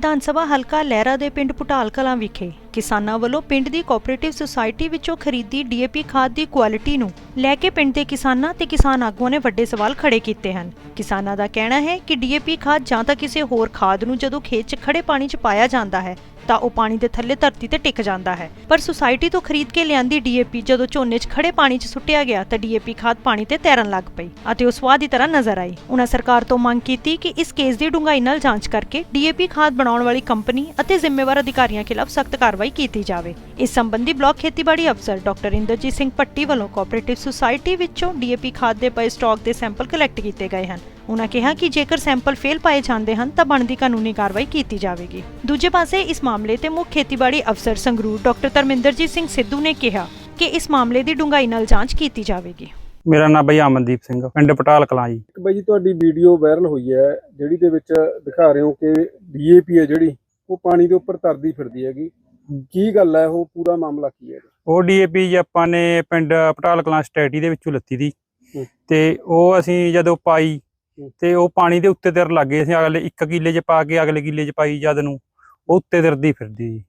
ਵਿਧਾਨ ਸਭਾ ਹਲਕਾ ਲਹਿਰਾ ਦੇ ਪਿੰਡ ਭੁਟਾਲ ਕਲਾਂ ਵਿਖੇ। ਕਿਸਾਨਾਂ ਵੱਲੋਂ ਪਿੰਡ ਦੀ ਕੋਆਪਰੇਟਿਵ ਸੁਸਾਇਟੀ ਵਿੱਚੋਂ ਖਰੀਦੀ ਡੀਏਪੀ ਖਾਦ ਦੀ ਕੁਆਲਿਟੀ ਨੂੰ ਲੈ ਕੇ ਪਿੰਡ ਦੇ ਕਿਸਾਨਾਂ ਤੇ ਕਿਸਾਨ ਆਗੂਆਂ ਨੇ ਵੱਡੇ ਸਵਾਲ ਖੜੇ ਕੀਤੇ ਹਨ। ਕਿਸਾਨਾਂ ਦਾ ਕਹਿਣਾ ਹੈ ਕਿ ਡੀਏਪੀ ਖਾਦ ਜਾਂ ਤਾਂ ਕਿਸੇ ਹੋਰ ਖਾਦ ਨੂੰ ਜਦੋਂ ਖੇਤ 'ਚ ਖੜੇ ਪਾਣੀ 'ਚ ਪਾਇਆ ਜਾਂਦਾ ਹੈ, ਤਾਂ ਉਹ ਪਾਣੀ ਦੇ ਥੱਲੇ ਧਰਤੀ ਤੇ ਟਿਕ ਜਾਂਦਾ ਹੈ। ਪਰ ਸੁਸਾਇਟੀ ਤੋਂ ਖਰੀਦ ਕੇ ਲਿਆਂਦੀ ਡੀਏਪੀ ਜਦੋਂ ਝੋਨੇ 'ਚ ਖੜੇ ਪਾਣੀ 'ਚ ਸੁੱਟਿਆ ਗਿਆ, ਤਾਂ ਡੀਏਪੀ ਖਾਦ ਪਾਣੀ ਤੇ ਤੈਰਨ ਲੱਗ ਪਈ ਅਤੇ ਉਹ ਸਵਾਦ ਦੀ ਤਰ੍ਹਾਂ ਨਜ਼ਰ ਆਈ। ਉਹਨਾਂ ਸਰਕਾਰ ਤੋਂ ਮੰਗ ਕੀਤੀ ਕਿ ਇਸ ਕੇਸ ਦੀ ਡੂੰਘਾਈ ਨਾਲ ਜਾਂਚ ਕਰਕੇ ਡੀਏਪੀ ਖਾਦ ਬਣਾਉਣ ਵਾਲੀ ਕੰਪਨੀ ਅਤੇ ਜ਼ਿੰਮੇਵਾਰ ਅਧਿਕਾਰੀਆਂ ਖਿਲਾਫ ਸਖਤ ਕਾਰਵਾਈ ਕੀਤੀ ਜਾਵੇ। ਇਸ ਸੰਬੰਧੀ ਬਲਾਕ ਖੇਤੀਬਾੜੀ ਅਫਸਰ ਡਾਕਟਰ ਇੰਦਰਜੀਤ ਸਿੰਘ ਪੱਟੀ ਵੱਲੋਂ ਕੋਆਪਰੇਟਿਵ ਸੁਸਾਇਟੀ ਵਿੱਚੋਂ ਡੀਏਪੀ ਖਾਦ ਦੇ ਪਏ ਸਟਾਕ ਦੇ ਸੈਂਪਲ ਕਲੈਕਟ ਕੀਤੇ ਗਏ ਹਨ। ਉਨ੍ਹਾਂ ਕਿਹਾ ਕਿ ਜੇਕਰ ਸੈਂਪਲ ਫੇਲ ਪਾਏ ਜਾਂਦੇ ਹਨ ਤਾਂ ਬਣਦੀ ਕਾਨੂੰਨੀ ਕਾਰਵਾਈ ਕੀਤੀ ਜਾਵੇਗੀ। ਦੂਜੇ ਪਾਸੇ ਇਸ ਮਾਮਲੇ ਤੇ ਮੁੱਖ ਖੇਤੀਬਾੜੀ ਅਫਸਰ ਸੰਗਰੂਰ ਡਾਕਟਰ ਧਰਮਿੰਦਰਜੀਤ ਸਿੰਘ ਸਿੱਧੂ ਨੇ ਕਿਹਾ ਕਿ ਇਸ ਮਾਮਲੇ ਦੀ ਡੂੰਘਾਈ ਨਾਲ ਜਾਂਚ ਕੀਤੀ ਜਾਵੇਗੀ। ਮੇਰਾ ਨਾਮ ਬਈ ਅਮਨਦੀਪ ਸਿੰਘ ਪਿੰਡ ਪਟਾਲ ਕਲਾਂ ਜੀ। ਇੱਕ ਬਾਈ ਜੀ ਤੁਹਾਡੀ ਵੀਡੀਓ ਵਾਇਰਲ ਹੋਈ ਹੈ ਜਿਹੜੀ ਦੇ ਵਿੱਚ ਦਿਖਾ ਰਹੇ ਹੋ ਕਿ ਡੀਏਪੀ ਹੈ ਜਿਹੜੀ ਉਹ ਪਾਣੀ ਦੇ ਉੱਪਰ ਤਰਦੀ ਫਿਰਦੀ ਹੈਗੀ। ਕੀ ਗੱਲ ਹੈ ਉਹ ਪੂਰਾ ਮਾਮਲਾ ਕੀ ਹੈ ਉਹ ਡੀਏਪੀ ਜੀ ਆਪਾਂ ਨੇ ਪਿੰਡ ਪਟਾਲ ਕਲਾਂ ਸਟੇਟੀ ਦੇ ਵਿੱਚੋਂ ਲੱਤੀ ਦੀ। ਤੇ ਉਹ ਅਸੀਂ ਜਦੋਂ ਪਾਈ। ਤੇ ਉਹ ਪਾਣੀ ਦੇ ਉੱਤੇ ਤਿਰ ਲੱਗੇ ਅਸੀਂ ਅਗਲੇ ਇੱਕ ਕਿੱਲੇ 'ਚ ਪਾ ਕੇ ਅਗਲੇ ਕਿੱਲੇ 'ਚ ਪਾਈ ਜਦ ਨੂੰ ਉਹ ਉੱਤੇ ਤਿਰਦੀ ਫਿਰਦੀ ਜੀ।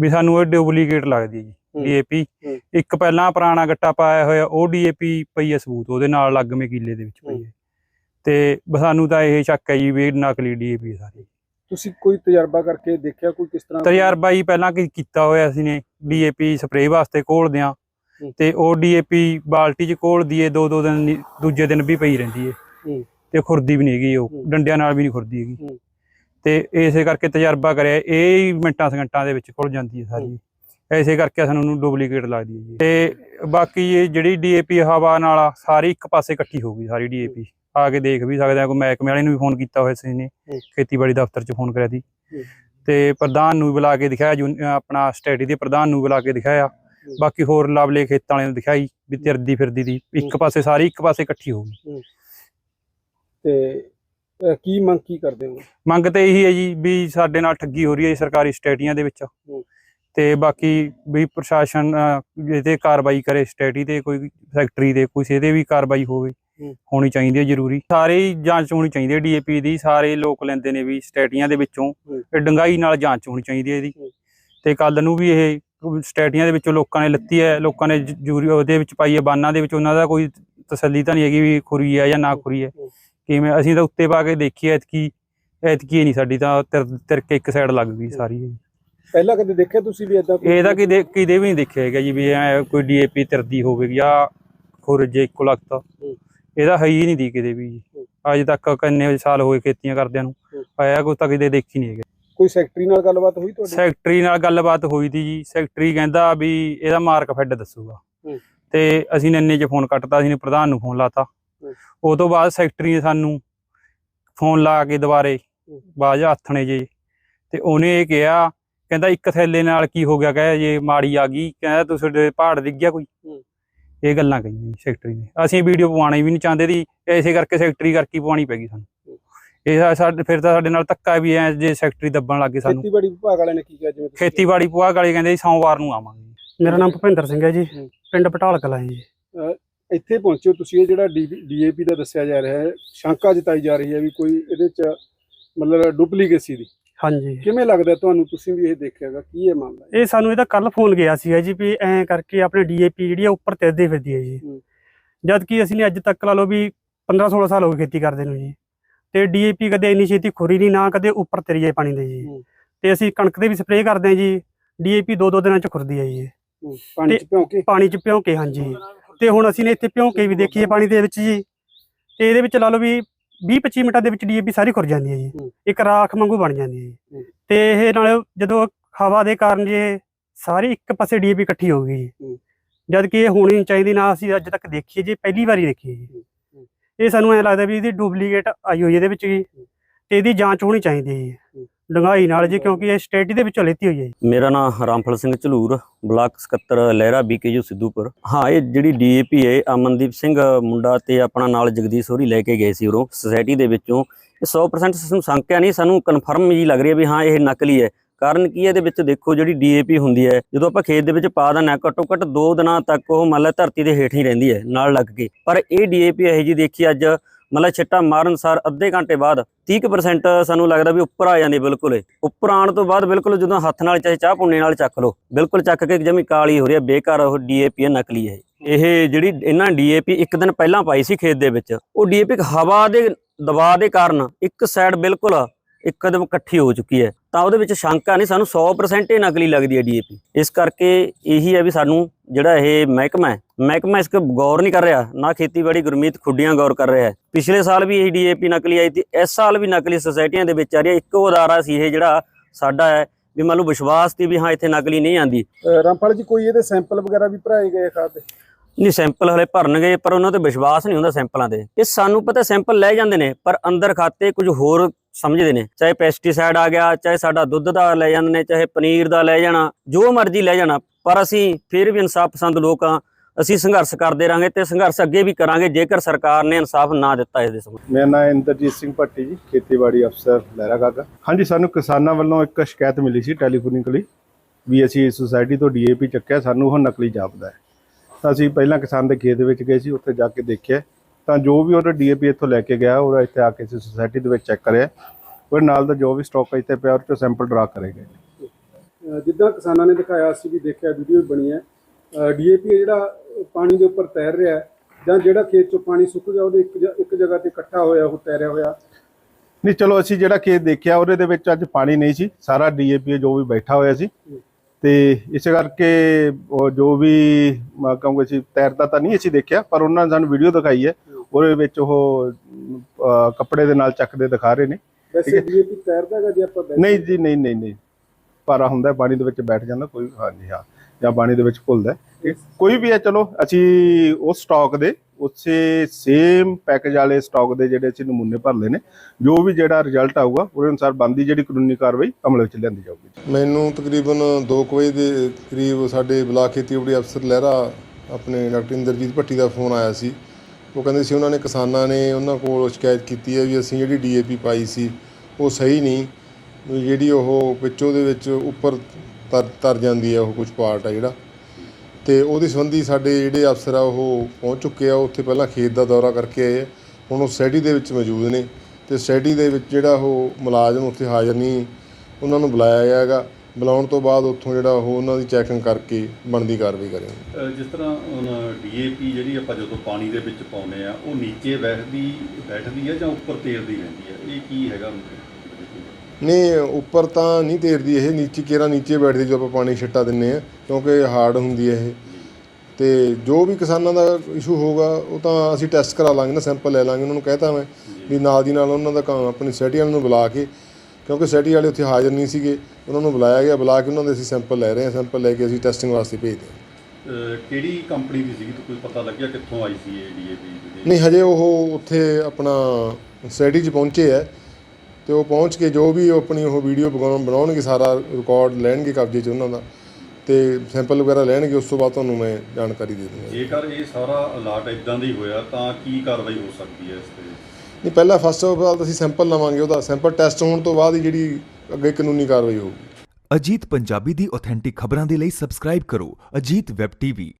ਵੀ ਸਾਨੂੰ ਇਹ ਡੁਪਲੀਕੇਟ ਲੱਗਦੀ ਜੀ। ਡੀਏਪੀ। ਇੱਕ ਪਹਿਲਾਂ ਪੁਰਾਣਾ ਗੱਟਾ ਪਾਇਆ ਹੋਇਆ ਉਹ ਡੀਏਪੀ ਪਈ ਹੈ ਸਬੂਤ ਉਹਦੇ ਨਾਲ ਲੱਗਵੇਂ ਕਿੱਲੇ ਦੇ ਵਿੱਚ ਪਈ ਹੈ ਤੇ ਸਾਨੂੰ ਤਾਂ ਇਹ ਸ਼ੱਕ ਹੈ ਜੀ ਵੀ ਨਕਲੀ ਡੀਏਪੀ ਸਾਰੀ ਤੁਸੀਂ ਕੋਈ ਤਜਰਬਾ ਕਰਕੇ ਦੇਖਿਆ ਕੋਈ ਕਿਸ ਤਰ੍ਹਾਂ ਤਜਰਬਾ ਹੀ ਪਹਿਲਾਂ ਕੀ ਕੀਤਾ ਹੋਇਆ ਸੀ ਨੇ ਡੀਏਪੀ ਸਪਰੇਅ ਵਾਸਤੇ ਘੋਲਦੇ ਆ। ਤੇ ਉਹ ਡੀਏਪੀ ਬਾਲਟੀ 'ਚ ਘੋਲਦੀ ਏ ਦੋ ਦੋ ਦਿਨ ਦੂਜੇ ਦਿਨ ਵੀ ਪਈ ਰਹਿੰਦੀ ਏ। ਤੇ ਖੁਰਦੀ ਵੀ ਨਹੀਂ ਹੈਗੀ ਉਹ। ਡੰਡਿਆਂ ਨਾਲ ਵੀ ਨਹੀਂ ਖੁਰਦੀ ਹੈਗੀ। ਤੇ ਇਸੇ ਕਰਕੇ ਤਜਰਬਾ ਕਰਿਆ ਇਹ ਮਿੰਟਾਂ ਸਕਿੰਟਾਂ ਦੇ ਵਿੱਚ ਖੁੱਲ ਜਾਂਦੀ ਹੈ ਸਾਰੀ ਐਸੇ ਕਰਕੇ ਸਾਨੂੰ ਡੁਪਲੀਕੇਟ ਲੱਗਦੀ ਹੈ ਜੀ ਤੇ ਬਾਕੀ ਇਹ ਜਿਹੜੀ ਡੀਏਪੀ ਹਵਾ ਨਾਲ ਸਾਰੀ ਇੱਕ ਪਾਸੇ ਇਕੱਠੀ ਹੋ ਗਈ ਸਾਰੀ ਡੀਏਪੀ ਆ ਕੇ ਦੇਖ ਵੀ ਸਕਦੇ ਆ ਕੋਈ ਮਹਿਕਮੇ ਵਾਲੇ ਨੂੰ ਵੀ ਫੋਨ ਕੀਤਾ ਹੋਇਆ ਸੀ ਨੇ। ਖੇਤੀਬਾੜੀ ਦਫ਼ਤਰ 'ਚ ਫੋਨ ਕਰਿਆ ਸੀ। ਤੇ ਪ੍ਰਧਾਨ ਨੂੰ ਬੁਲਾ ਕੇ ਦਿਖਾਇਆ ਆਪਣਾ ਸਟੇਟੀ ਦੇ ਪ੍ਰਧਾਨ ਨੂੰ ਬੁਲਾ ਕੇ ਦਿਖਾਇਆ ਬਾਕੀ ਹੋਰ ਲਾਵਲੇ ਖੇਤਾਂ ਵਾਲਿਆਂ ਨੂੰ ਦਿਖਾਈ ਵੀ ਤਿਰਦੀ ਫਿਰਦੀ ਦੀ ਇੱਕ। ਪਾਸੇ ਸਾਰੀ ਇੱਕ ਪਾਸੇ ਇਕੱਠੀ ਹੋ ਗਈ ਤੇ ਕੀ ਮੰਗ ਕੀ ਕਰਦੇ ਹੋ ਮੰਗ ਤੇ ਇਹੀ ਹੈ ਜੀ ਵੀ ਸਾਡੇ ਨਾਲ ਠੱਗੀ ਹੋ ਰਹੀ ਹੈ ਸਰਕਾਰੀ ਸਟੇਟੀਆਂ ਦੇ ਵਿੱਚ ਤੇ ਬਾਕੀ ਵੀ ਪ੍ਰਸ਼ਾਸਨ ਇਹਤੇ ਕਾਰਵਾਈ ਕਰੇ ਸਟੇਟੀ ਤੇ ਕੋਈ ਫੈਕਟਰੀ ਤੇ ਕੋਈ ਇਹਦੇ ਵੀ ਕਾਰਵਾਈ ਹੋਵੇ। ਹੋਣੀ ਚਾਹੀਦੀ ਹੈ ਜ਼ਰੂਰੀ। ਸਾਰੇ ਜਾਂਚ ਹੋਣੀ ਚਾਹੀਦੀ ਹੈ ਡੀਏਪੀ ਦੀ ਸਾਰੇ ਲੋਕ ਲੈਂਦੇ ਨੇ ਵੀ ਸਟੇਟੀਆਂ ਦੇ ਵਿੱਚੋਂ। ਡੰਗਾਈ ਨਾਲ ਜਾਂਚ ਹੋਣੀ ਚਾਹੀਦੀ ਹੈ ਇਹਦੀ। ਤੇ ਕੱਲ ਨੂੰ ਵੀ ਇਹ ਸਟੇਟੀਆਂ ਦੇ ਵਿੱਚੋਂ ਲੋਕਾਂ ਨੇ ਲੱਤੀ ਹੈ ਲੋਕਾਂ ਨੇ ਜ- ਜੂਰੀ ਉਹਦੇ ਵਿੱਚ ਪਾਈ ਹੈ ਬਾਨਾਂ ਦੇ ਵਿੱਚ ਉਹਨਾਂ ਦਾ ਕੋਈ ਤਸੱਲੀ ਤਾਂ ਨਹੀਂ ਹੈਗੀ ਵੀ ਖੁਰੀ ਹੈ ਜਾਂ ਨਾ ਖੁਰੀ ਹੈ। ਕਿਵੇਂ ਅਸੀਂ ਤਾਂ ਉੱਤੇ ਪਾ ਕੇ ਦੇਖੀ ਐਤਕੀ ਐਤਕੀ ਨਹੀਂ ਸਾਡੀ ਤਾਂ ਤਿਰ ਤਿਰ ਕੇ ਇੱਕ ਸਾਈਡ ਲੱਗ ਗਈ ਸਾਰੀ। ਪਹਿਲਾਂ ਕਦੇ ਦੇਖਿਆ ਤੁਸੀਂ ਵੀ ਇਦਾਂ ਇਹ ਤਾਂ ਕਿਤੇ ਕਿਤੇ ਵੀ ਨਹੀਂ ਦੇਖਿਆ ਹੈਗਾ ਜੀ ਵੀ ਐ ਕੋਈ ਡੀਏਪੀ ਤਿਰਦੀ ਹੋਵੇ ਜਾਂ ਖੁਰਜੇ ਇੱਕੋ ਲੱਗਤਾ ਇਹਦਾ ਹੈ ਹੀ ਨਹੀਂ ਦੀ ਕਿਤੇ ਵੀ। ਅੱਜ ਤੱਕ ਕਿੰਨੇ ਸਾਲ ਹੋਏ ਖੇਤੀਆਂ ਕਰਦਿਆਂ ਨੂੰ। ਆਇਆ ਕੋਈ ਤਾਂ ਕਿਤੇ ਦੇਖੀ ਨਹੀਂ ਹੈਗਾ ਕੋਈ ਸੈਕਟਰੀ ਨਾਲ ਗੱਲਬਾਤ ਹੋਈ ਤੁਹਾਡੀ ਸੈਕਟਰੀ ਨਾਲ ਗੱਲਬਾਤ ਹੋਈ ਤੀ ਜੀ ਸੈਕਟਰੀ ਕਹਿੰਦਾ ਵੀ ਇਹਦਾ ਮਾਰਕ ਫੈਡ ਦੱਸੂਗਾ। ਤੇ ਅਸੀਂ ਨੰਨੇ 'ਚ ਫੋਨ ਕੱਟਤਾ ਅਸੀਂ ਨੇ ਪ੍ਰਧਾਨ ਨੂੰ ਫੋਨ ਲਾਤਾ। ਉਹ ਤੋਂ ਬਾਅਦ ਸੈਕਟਰੀ ਨੇ ਸਾਨੂੰ ਫੋਨ ਲਾ ਕੇ ਦੁਬਾਰੇ। ਬਾਜ ਹੱਥਣੇ ਜੇ ਤੇ ਉਹਨੇ ਇਹ ਕਿਹਾ ਕਹਿੰਦਾ ਇੱਕ ਥੈਲੇ ਨਾਲ ਕੀ ਹੋ ਗਿਆ ਕਹੇ ਜੇ ਮਾੜੀ ਆ ਗਈ ਕਹਿੰਦਾ ਤੁਸੀਂ ਤੁਹਾਡੇ ਪਹਾੜ ਡਿੱਗ ਗਿਆ ਕੋਈ। ਇਹ ਗੱਲਾਂ ਕਹੀਆਂ ਜੀ ਸੈਕਟਰੀ ਨੇ। ਅਸੀਂ ਵੀਡੀਓ ਪਵਾਉਣੀ ਵੀ ਨਹੀਂ ਚਾਹੁੰਦੇ ਦੀ ਐਸੇ ਕਰਕੇ ਸੈਕਟਰੀ ਕਰਕੇ ਪਵਾਉਣੀ ਪੈ ਗਈ ਸਾਨੂੰ। ਇਹ ਸਾਡੇ ਫਿਰ ਤਾਂ ਸਾਡੇ ਨਾਲ ਧੱਕਾ ਵੀ ਐ ਜੇ ਸੈਕਟਰੀ ਦੱਬਣ ਲੱਗੇ ਸਾਨੂੰ। ਖੇਤੀਬਾੜੀ ਵਿਭਾਗ ਵਾਲਿਆਂ ਨੇ ਕੀ ਕਿਹਾ ਜਿਵੇਂ ਖੇਤੀਬਾੜੀ ਪੁਆ ਗਾਲੇ ਕਹਿੰਦੇ ਜੀ ਸੋਮਵਾਰ ਨੂੰ ਆਵਾਂਗੇ ਮੇਰਾ ਨਾਮ ਭੁਪਿੰਦਰ ਸਿੰਘ ਹੈ ਜੀ। ਪਿੰਡ ਪਟਾਲ ਕਲਾਂ ਜੀ। ਇੱਥੇ ਪਹੁੰਚੇ ਤੁਸੀਂ ਇਹ ਜਿਹੜਾ ਡੀਏਪੀ ਦਾ ਦੱਸਿਆ ਜਾ ਰਿਹਾ ਹੈ ਸ਼ੰਕਾ ਜਤਾਈ ਜਾ ਰਹੀ ਹੈ ਵੀ ਕੋਈ ਇਹਦੇ ਚ ਮਤਲਬ ਡੁਪਲੀਕੇਸੀ ਦੀ। ਹਾਂਜੀ। ਕਿਵੇਂ ਲੱਗਦਾ ਤੁਹਾਨੂੰ ਤੁਸੀਂ ਵੀ ਇਹ ਦੇਖਿਆਗਾ? ਕੀ ਇਹ ਮਾਮਲਾ ਹੈ? ਇਹ ਸਾਨੂੰ ਇਹਦਾ ਕੱਲ ਫੋਨ ਗਿਆ ਸੀਗਾ ਜੀ ਵੀ ਐਂ ਕਰਕੇ ਆਪਣੇ ਡੀਏਪੀ ਜਿਹੜੀ ਆ ਉੱਪਰ ਤਿਰਦੀ ਫਿਰਦੀ ਹੈ ਜੀ। ਹੂੰ। ਜਦ ਕਿ ਅਸੀਂ ਨੇ ਅੱਜ ਤੱਕ ਲਾ ਲਓ ਵੀ 15 16 ਸਾਲ ਹੋ ਗਏ ਖੇਤੀ ਕਰਦੇ ਨੂੰ ਜੀ। ਤੇ ਡੀਏਪੀ ਕਦੇ ਇੰਨੀ ਛੇਤੀ ਖੁਰੀ ਨਹੀਂ ਨਾ ਕਦੇ ਉੱਪਰ ਤੇਰੀ ਜਾਏ ਪਾਣੀ ਦੇ ਜੀ। ਹੂੰ। ਤੇ ਅਸੀਂ ਕਣਕ ਦੇ ਵੀ ਸਪਰੇਅ ਕਰਦੇ ਹਾਂ ਜੀ। ਡੀਏਪੀ ਦੋ ਦੋ ਦਿਨਾਂ ਚ ਖੁਰਦੀ ਹੈ ਜੀ। ਹੂੰ, ਪਾਣੀ ਚ ਭਿਉਂ ਕੇ ਪਾਣੀ ਚ ਭਿਉਂ ਕੇ ਹਾਂਜੀ। ਤੇ ਹੁਣ ਅਸੀਂ ਨੇ ਇੱਥੇ ਭਿਉਂ ਕੇ ਵੀ ਦੇਖੀ ਹੈ ਪਾਣੀ ਦੇ ਵਿੱਚ ਜੀ। ਤੇ ਇਹਦੇ ਵਿੱਚ ਲਾ ਲਓ ਵੀ 20 25 ਮਿੰਟਾਂ ਦੇ ਵਿੱਚ ਡੀਏਪੀ ਸਾਰੀ ਖੁਰ ਜਾਂਦੀ ਹੈ ਜੀ। ਇੱਕ ਰਾਖ ਵਾਂਗੂ ਬਣ ਜਾਂਦੀ ਹੈ। ਜੀ ਤੇ ਇਹ ਨਾਲ ਜਦੋਂ ਹਵਾ ਦੇ ਕਾਰਨ ਜੇ ਸਾਰੀ ਇੱਕ ਪਾਸੇ ਡੀਏਪੀ ਇਕੱਠੀ ਹੋ ਗਈ ਹੂੰ। ਜਦ ਕਿ ਇਹ ਹੋਣੀ ਚਾਹੀਦੀ ਨਾ ਅਸੀਂ ਅੱਜ ਤੱਕ ਦੇਖੀਏ ਜੀ ਪਹਿਲੀ ਵਾਰੀ ਦੇਖੀ ਜੀ। ਇਹ ਸਾਨੂੰ ਐ ਲੱਗਦਾ ਵੀ ਇਹਦੀ ਡੁਪਲੀਕੇਟ ਆਈ ਹੋਈ ਇਹਦੇ ਵਿੱਚ ਜੀ ਤੇ ਇਹਦੀ ਜਾਂਚ ਹੋਣੀ ਚਾਹੀਦੀ ਹੈ ਜੀ ਹੂੰ। ਡੰਗਾਈ ਨਾਲ ਜੀ, ਕਿਉਂਕਿ ਇਹ ਸਟੇਟ ਦੇ ਵਿੱਚੋਂ ਲੈਤੀ ਹੋਈ ਹੈ ਜੀ। ਮੇਰਾ ਨਾਮ ਰਾਮਫਲ ਸਿੰਘ ਝਲੂਰ, ਬਲਾਕ ਸਕੱਤਰ ਲਹਿਰਾ ਬੀਕੇਯੂ ਸਿੱਧੂਪੁਰ। ਹਾਂ, ਇਹ ਜਿਹੜੀ ਡੀਏਪੀ ਹੈ ਅਮਨਦੀਪ ਸਿੰਘ ਮੁੰਡਾ ਤੇ ਆਪਣਾ ਨਾਲ ਜਗਦੀਸ਼ ਹੋਰੀ ਲੈ ਕੇ ਗਏ ਸੀ ਉਰੋਂ। ਸੁਸਾਇਟੀ ਦੇ ਵਿੱਚੋਂ ਇਹ 100% ਸਾਨੂੰ ਸੰਕਿਆ ਨਹੀਂ, ਸਾਨੂੰ ਕਨਫਰਮ ਜੀ ਲੱਗ ਰਹੀ ਹੈ ਵੀ ਹਾਂ, ਇਹ ਨਕਲੀ ਹੈ। ਕਾਰਨ ਕੀ ਹੈ? ਇਹਦੇ ਵਿੱਚ ਦੇਖੋ ਜਿਹੜੀ ਡੀਏਪੀ ਹੁੰਦੀ ਹੈ, ਜਦੋਂ ਆਪਾਂ ਖੇਤ ਦੇ ਵਿੱਚ ਪਾ ਦਿੰਦੇ ਹਾਂ, ਘੱਟੋ ਘੱਟ 2 ਦਿਨਾਂ ਤੱਕ ਉਹ ਮੰਨ ਲਾ ਧਰਤੀ ਦੇ ਹੇਠ ਹੀ ਰਹਿੰਦੀ ਹੈ, ਨਾਲ ਲੱਗ ਕੇ। ਪਰ ਇਹ ਡੀਏਪੀ ਇਹ ਜੀ ਦੇਖੀ ਅੱਜ ਮਤਲਬ ਛਿੱਟਾ ਮਾਰਨ ਸਾਰ ਅੱਧੇ ਘੰਟੇ ਬਾਅਦ 30% ਸਾਨੂੰ ਲੱਗਦਾ ਵੀ ਉੱਪਰ ਆ ਜਾਂਦੀ ਬਿਲਕੁਲ ਹੀ ਉੱਪਰ ਆਉਣ ਤੋਂ ਬਾਅਦ ਬਿਲਕੁਲ ਜਦੋਂ ਹੱਥ ਨਾਲ ਚਾਹੇ ਚਾਹ ਪੁੰਨੇ ਨਾਲ ਚੱਕ ਲਓ, ਬਿਲਕੁਲ ਚੱਕ ਕੇ ਜਮੀ ਕਾਲੀ ਹੋ ਰਹੀ ਹੈ ਬੇਕਾਰ ਉਹ ਡੀਏਪੀ ਹੈ, ਨਕਲੀ ਹੈ। ਇਹ ਜਿਹੜੀ ਇਹਨਾਂ ਡੀਏਪੀ ਇੱਕ ਦਿਨ ਪਹਿਲਾਂ ਪਾਈ ਸੀ ਖੇਤ ਦੇ ਵਿੱਚ, ਉਹ ਡੀਏਪੀ ਹਵਾ ਦੇ ਦਬਾਅ ਦੇ ਕਾਰਨ ਇੱਕ ਸਾਈਡ ਬਿਲਕੁਲ ਇੱਕਦਮ ਇਕੱਠੀ ਹੋ ਚੁੱਕੀ ਹੈ। ਤਾਂ ਉਹਦੇ ਵਿੱਚ ਸ਼ੰਕਾ ਨਹੀਂ ਸਾਨੂੰ 100% ਹੀ ਨਕਲੀ ਲੱਗਦੀ ਹੈ ਡੀਏਪੀ ਇਸ ਕਰਕੇ ਇਹੀ ਹੈ ਵੀ ਸਾਨੂੰ ਜਿਹੜਾ ਇਹ ਮਹਿਕਮਾ ਹੈ ਮਹਿਕਮਾ ਇਸ ਤੇ ਗੌਰ ਨਹੀਂ ਕਰ ਰਿਹਾ ਨਾ ਖੇਤੀਬਾੜੀ ਗੁਰਮੀਤ ਖੁੱਡੀਆਂ ਗੌਰ ਕਰ ਰਿਹਾ ਹੈ। ਪਿਛਲੇ ਸਾਲ ਵੀ ਇਹ ਡੀਏਪੀ ਨਕਲੀ ਆਈ ਸੀ ਇਸ ਸਾਲ ਵੀ ਨਕਲੀ ਸੁਸਾਇਟੀਆਂ ਦੇ ਵਿੱਚ ਆ ਰਹੀ ਹੈ। ਇੱਕੋ ਅਦਾਰਾ ਸੀ ਇਹ ਜਿਹੜਾ ਸਾਡਾ ਹੈ ਵੀ ਮੰਨ ਲਓ ਵਿਸ਼ਵਾਸ ਸੀ ਵੀ ਹਾਂ ਇੱਥੇ ਨਕਲੀ ਨਹੀਂ ਆਂਦੀ ਰਾਮਪਾਲ ਜੀ ਕੋਈ ਇਹਦੇ ਸੈਂਪਲ ਵਗੈਰਾ ਵੀ ਭਰਾਏ ਗਏ ਖਾਦ ਦੇ? ਨਹੀਂ ਸੈਂਪਲ ਹਲੇ ਭਰਨਗੇ ਪਰ ਉਹਨਾਂ ਤੇ ਵਿਸ਼ਵਾਸ ਨਹੀਂ ਹੁੰਦਾ ਸੈਂਪਲਾਂ ਤੇ ਇਹ ਸਾਨੂੰ ਪਤਾ ਸੈਂਪਲ ਲੈ ਜਾਂਦੇ ਨੇ ਪਰ ਅੰਦਰ ਖਾਤੇ ਕੁਝ ਹੋਰ ਸਮਝਦੇ ਨੇ, ਚਾਹੇ ਪੈਸਟੀਸਾਈਡ ਆ ਗਿਆ, ਚਾਹੇ ਸਾਡਾ ਦੁੱਧ ਦਾ ਲੈ ਜਾਂਦੇ ਨੇ, ਚਾਹੇ ਪਨੀਰ ਦਾ ਲੈ ਜਾਣਾ, ਜੋ ਮਰਜ਼ੀ ਲੈ ਜਾਣਾ, ਪਰ ਅਸੀਂ ਫਿਰ ਵੀ ਇਨਸਾਫ ਪਸੰਦ ਲੋਕ ਆ, ਅਸੀਂ ਸੰਘਰਸ਼ ਕਰਦੇ ਰਾਂਗੇ ਤੇ ਸੰਘਰਸ਼ ਅੱਗੇ ਵੀ ਕਰਾਂਗੇ, ਜੇਕਰ ਸਰਕਾਰ ਨੇ ਇਨਸਾਫ ਨਾ ਦਿੱਤਾ ਇਸ ਦੇ ਸੰਬੰਧ ਮੇਰਾ ਨਾਮ ਇੰਦਰਜੀਤ ਸਿੰਘ ਭੱਟੀ ਜੀ, ਖੇਤੀਬਾੜੀ ਅਫਸਰ, ਲਹਿਰਾ ਗਾਗਾ। ਹਾਂਜੀ, ਸਾਨੂੰ ਕਿਸਾਨਾਂ ਵੱਲੋਂ ਇੱਕ ਸ਼ਿਕਾਇਤ ਮਿਲੀ ਸੀ ਟੈਲੀਫੋਨਿਕਲੀ ਵੀ ਅਸੀਂ ਸੁਸਾਇਟੀ ਤੋਂ ਡੀਏਪੀ ਚੱਕਿਆ, ਸਾਨੂੰ ਉਹ ਨਕਲੀ ਜਾਪਦਾ ਹੈ। ਤਾਂ ਅਸੀਂ ਪਹਿਲਾਂ ਕਿਸਾਨ ਦੇ ਖੇਤ ਵਿੱਚ ਗਏ ਸੀ, ਉੱਥੇ ਜਾ ਕੇ ਦੇਖਿਆ ਤਾਂ ਜੋ ਵੀ ਉਹਦਾ ਡੀਏਪੀ ਇੱਥੋਂ ਲੈ ਕੇ ਗਿਆ ਉਹ ਇੱਥੇ ਆ ਕੇ ਅਸੀਂ ਸੁਸਾਇਟੀ ਦੇ ਵਿੱਚ ਚੈੱਕ ਕਰਿਆ। ਉਹ ਨਾਲ ਦਾ ਜੋ ਵੀ ਸਟਾਕ ਇੱਥੇ ਪਿਆ ਉਹ ਚੋਂ ਸੈਂਪਲ ਡਰਾ ਕਰੇ ਗਏ। ਜਿੱਦਾਂ ਕਿਸਾਨਾਂ ਨੇ ਦਿਖਾਇਆ ਸੀ ਵੀ ਦੇਖਿਆ ਵੀਡੀਓ ਬਣੀ ਹੈ। ਡੀਏਪੀ ਜਿਹੜਾ ਪਾਣੀ ਦੇ ਉੱਪਰ ਤੈਰ ਰਿਹਾ ਜਾਂ ਜਿਹੜਾ ਖੇਤ ਚੋਂ ਪਾਣੀ ਸੁੱਕ ਗਿਆ ਉਹਦੇ ਇੱਕ ਜਗ੍ਹਾ ਤੇ ਇਕੱਠਾ ਹੋਇਆ ਉਹ ਤੈਰਿਆ ਹੋਇਆ। ਨਹੀਂ ਚਲੋ ਅਸੀਂ ਜਿਹੜਾ ਖੇਤ ਦੇਖਿਆ ਉਹਦੇ ਦੇ ਵਿੱਚ ਅੱਜ ਪਾਣੀ ਨਹੀਂ ਸੀ। ਸਾਰਾ ਡੀਏਪੀ ਜੋ ਵੀ ਬੈਠਾ ਹੋਇਆ ਸੀ। ਤੇ ਇਸੇ ਕਰਕੇ ਉਹ ਜੋ ਵੀ ਮੈਂ ਕਹੂੰਗਾ ਸੀ ਤੈਰਦਾ ਤਾਂ ਨਹੀਂ ਅਸੀਂ ਦੇਖਿਆ ਪਰ ਉਹਨਾਂ ਨੇ ਸਾਨੂੰ ਵੀਡੀਓ ਦਿਖਾਈ ਹੈ। ਉਹਦੇ ਵਿੱਚ ਉਹ ਅਹ, ਕੱਪੜੇ ਦੇ ਨਾਲ ਚੱਕਦੇ ਦਿਖਾ ਰਹੇ ਨੇ। ਵੈਸੇ ਡੀਏਪੀ ਤੈਰਦਾ ਹੈਗਾ ਜੇ ਆਪਾਂ ਬੈਠੇ- ਨਹੀਂ ਜੀ ਨਹੀਂ ਨਹੀਂ ਨਹੀਂ। ਪਾਰਾ ਹੁੰਦਾ ਹੈ, ਪਾਣੀ ਦੇ ਵਿੱਚ ਬੈਠ ਜਾਂਦਾ ਕੋਈ ਹਾਂਜੀ ਹਾਂ। ਜਾਂ ਪਾਣੀ ਦੇ ਵਿੱਚ ਘੁਲਦਾ ਹੈ। ਇਹ ਕੋਈ ਵੀ ਹੈ ਚਲੋ ਅਸੀਂ ਉਸ ਸਟਾਕ ਦੇ ਉਸੇ ਸੇਮ ਪੈਕੇਜ ਵਾਲੇ ਸਟਾਕ ਦੇ ਜਿਹੜੇ ਅਸੀਂ ਨਮੂਨੇ ਭਰ ਲਏ ਨੇ ਜੋ ਵੀ ਜਿਹੜਾ ਰਿਜ਼ਲਟ ਆਊਗਾ ਉਹਦੇ ਅਨੁਸਾਰ ਬੰਦੀ ਜਿਹੜੀ ਕਾਨੂੰਨੀ ਕਾਰਵਾਈ ਅਮਲ ਵਿੱਚ ਲਿਆਂਦੀ ਜਾਊਗੀ। ਮੈਨੂੰ ਤਕਰੀਬਨ 2 ਵਜੇ ਦੇ ਕਰੀਬ ਸਾਡੇ ਬਲਾਕ ਖੇਤੀਬਾੜੀ ਅਫਸਰ ਲਹਿਰਾ ਆਪਣੇ ਡਾਕਟਰ ਇੰਦਰਜੀਤ ਭੱਟੀ ਦਾ ਫੋਨ ਆਇਆ ਸੀ। ਉਹ ਕਹਿੰਦੇ ਸੀ ਉਹਨਾਂ ਨੇ ਕਿਸਾਨਾਂ ਨੇ ਉਹਨਾਂ ਕੋਲ ਸ਼ਿਕਾਇਤ ਕੀਤੀ ਹੈ ਵੀ ਅਸੀਂ ਜਿਹੜੀ ਡੀਏਪੀ ਪਾਈ ਸੀ, ਉਹ ਸਹੀ ਨਹੀਂ। ਜਿਹੜੀ ਉਹ ਵਿੱਚੋਂ ਦੇ ਵਿੱਚ ਉੱਪਰ ਤਰ ਤਰ ਜਾਂਦੀ ਹੈ ਉਹ ਕੁਝ ਪਾਰਟ ਆ ਜਿਹੜਾ। ਤੇ ਉਹਦੇ ਸੰਬੰਧੀ ਸਾਡੇ ਜਿਹੜੇ ਅਫਸਰ ਆ ਉਹ ਪਹੁੰਚ ਚੁੱਕੇ ਆ ਉੱਥੇ ਪਹਿਲਾਂ ਖੇਤ ਦਾ ਦੌਰਾ ਕਰਕੇ ਆਏ ਆ। ਹੁਣ ਉਹ ਸੈਡੀ ਦੇ ਵਿੱਚ ਮੌਜੂਦ ਨੇ ਤੇ ਸੈਡੀ ਦੇ ਵਿੱਚ ਜਿਹੜਾ ਉਹ ਮੁਲਾਜ਼ਮ ਉੱਥੇ ਹਾਜ਼ਰ ਨਹੀਂ, ਉਹਨਾਂ ਨੂੰ ਬੁਲਾਇਆ ਗਿਆ ਹੈਗਾ। ਬੁਲਾਉਣ ਤੋਂ ਬਾਅਦ ਉੱਥੋਂ ਜਿਹੜਾ ਉਹ ਉਹਨਾਂ ਦੀ ਚੈਕਿੰਗ ਕਰਕੇ ਬਣਦੀ ਕਾਰਵਾਈ ਕਰੇਗਾ ਅ, ਜਿਸ ਤਰ੍ਹਾਂ ਹੁਣ ਡੀਏਪੀ ਜਿਹੜੀ ਆਪਾਂ ਜਦੋਂ ਪਾਣੀ ਦੇ ਵਿੱਚ ਪਾਉਂਦੇ ਆ ਉਹ ਨੀਚੇ ਬੈਠਦੀ ਬੈਠਦੀ ਹੈ ਜਾਂ ਉੱਪਰ ਤੇਰਦੀ ਰਹਿੰਦੀ ਹੈ? ਇਹ ਕੀ ਹੈਗਾ? ਨਹੀਂ ਉੱਪਰ ਤਾਂ ਨਹੀਂ ਤੇਰਦੀ ਇਹ ਨੀਚੇ ਕੇਰਾ ਨੀਚੇ ਬੈਠਦੀ ਜਦੋਂ ਆਪਾਂ ਪਾਣੀ ਛਿੱਟਾ ਦਿੰਨੇ ਆ ਕਿਉਂਕਿ ਹਾਰਡ ਹੁੰਦੀ ਹੈ ਇਹ। ਤੇ ਜੋ ਵੀ ਕਿਸਾਨਾਂ ਦਾ ਇਸ਼ੂ ਹੋਊਗਾ ਉਹ ਤਾਂ ਅਸੀਂ ਟੈਸਟ ਕਰਾ ਲਾਂਗੇ ਨਾ ਸੈਂਪਲ ਲੈ ਲਾਂਗੇ ਉਹਨਾਂ ਨੂੰ ਕਹਿਤਾ ਮੈਂ ਵੀ ਨਾਲ ਦੀ ਨਾਲ ਉਹਨਾਂ ਦਾ ਕੰਮ ਆਪਣੀ ਸੋਸਾਇਟੀ ਵਾਲਿਆਂ ਨੂੰ ਬੁਲਾ ਕੇ ਕਿਉਂਕਿ ਸੋਸਾਇਟੀ ਵਾਲੇ ਉੱਥੇ ਹਾਜ਼ਰ ਨਹੀਂ ਸੀਗੇ ਉਹਨਾਂ ਨੂੰ ਬੁਲਾਇਆ ਗਿਆ ਬੁਲਾ ਕੇ ਉਹਨਾਂ ਦੇ ਅਸੀਂ ਸੈਂਪਲ ਲੈ ਰਹੇ ਹਾਂ ਸੈਂਪਲ ਲੈ ਕੇ ਅਸੀਂ ਟੈਸਟਿੰਗ ਵਾਸਤੇ ਭੇਜਦੇ ਹਾਂ। ਕਿਹੜੀ ਕੰਪਨੀ ਦੀ ਸੀਗੀ? ਤੇ ਕੋਈ ਪਤਾ ਲੱਗਿਆ ਕਿੱਥੋਂ ਆਈ ਸੀ ਇਹ ਡੀਏਪੀ ਨਹੀਂ ਹਜੇ ਉਹ ਉੱਥੇ ਆਪਣਾ ਸੋਸਾਇਟੀ 'ਚ ਪਹੁੰਚੇ ਹੈ ਤੇ ਉਹ ਪਹੁੰਚ ਕੇ ਜੋ ਵੀ ਆਪਣੀ ਉਹ ਵੀਡੀਓ ਬਣਾਉਣ ਬਣਾਉਣਗੇ ਸਾਰਾ ਰਿਕਾਰਡ ਲੈਣਗੇ ਕਬਜ਼ੇ 'ਚ ਉਹਨਾਂ ਦਾ ਤੇ ਸੈਂਪਲ ਵਗੈਰਾ ਲੈਣਗੇ ਉਸ ਤੋਂ ਬਾਅਦ ਤੁਹਾਨੂੰ ਮੈਂ ਜਾਣਕਾਰੀ ਦੇ ਦੂੰਗਾ ਜੇਕਰ ਇਹ ਸਾਰਾ ਅਲਾਟ ਇਦਾਂ ਦਾ ਹੀ ਹੋਇਆ ਤਾਂ ਕੀ ਕਾਰਵਾਈ ਹੋ ਸਕਦੀ ਹੈ ਇਸ ਤੇ? ਨਹੀਂ ਪਹਿਲਾਂ ਫਸਟ ਆਫ ਆਲ ਅਸੀਂ ਸੈਂਪਲ ਲਵਾਂਗੇ ਉਹਦਾ। ਸੈਂਪਲ ਟੈਸਟ ਹੋਣ ਤੋਂ ਬਾਅਦ ਹੀ ਜਿਹੜੀ ਅੱਗੇ ਕਾਨੂੰਨੀ ਕਾਰਵਾਈ ਹੋਊਗੀ। ਅਜੀਤ ਪੰਜਾਬੀ ਦੀ ਆਥੈਂਟਿਕ ਖਬਰਾਂ ਦੇ ਲਈ ਸਬਸਕ੍ਰਾਈਬ ਕਰੋ। Ajit web TV